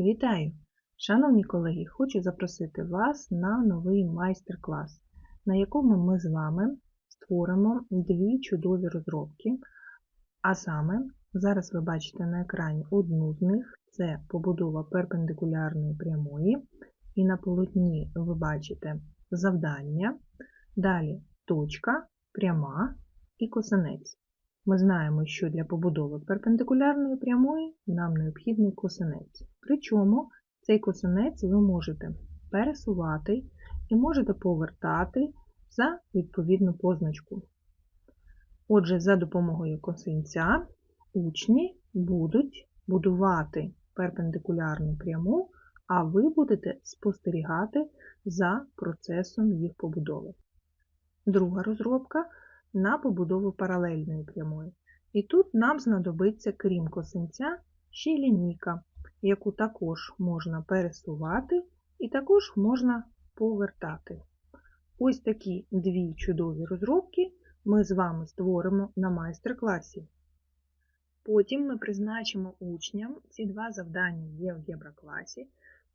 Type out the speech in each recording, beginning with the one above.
Вітаю! Шановні колеги, хочу запросити вас на новий майстер-клас, на якому ми з вами створимо дві чудові розробки. А саме, зараз ви бачите на екрані одну з них це побудова перпендикулярної прямої, і на полотні ви бачите завдання, далі точка, пряма і косинець. Ми знаємо, що для побудови перпендикулярної прямої нам необхідний косинець. Причому цей косинець ви можете пересувати і можете повертати за відповідну позначку. Отже, за допомогою косинця учні будуть будувати перпендикулярну пряму, а ви будете спостерігати за процесом їх побудови. Друга розробка на побудову паралельної прямої. І тут нам знадобиться, крім косинця, ще й лінійка, яку також можна пересувати і також можна повертати. Ось такі дві чудові розробки ми з вами створимо на майстер-класі. Потім ми призначимо учням ці два завдання в GeoGebra-класі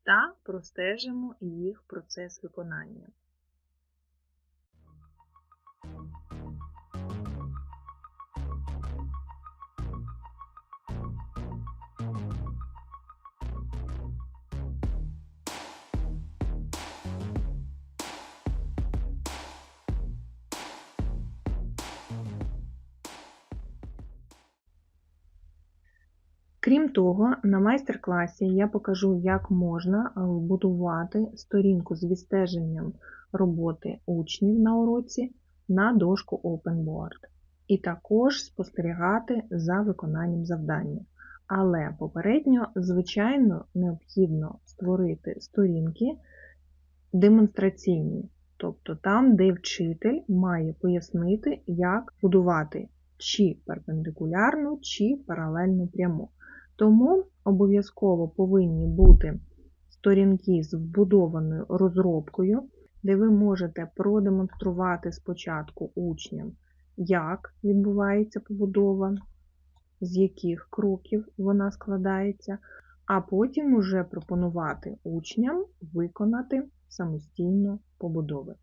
та простежимо їх процес виконання. Крім того, на майстер-класі я покажу, як можна будувати сторінку з відстеженням роботи учнів на уроці на дошку OpenBoard. І також спостерігати за виконанням завдання. Але попередньо, звичайно, необхідно створити сторінки демонстраційні, тобто там, де вчитель має пояснити, як будувати чи перпендикулярну, чи паралельну пряму. Тому обов'язково повинні бути сторінки з вбудованою розробкою, де ви можете продемонструвати спочатку учням, як відбувається побудова, з яких кроків вона складається, а потім уже пропонувати учням виконати самостійно побудови.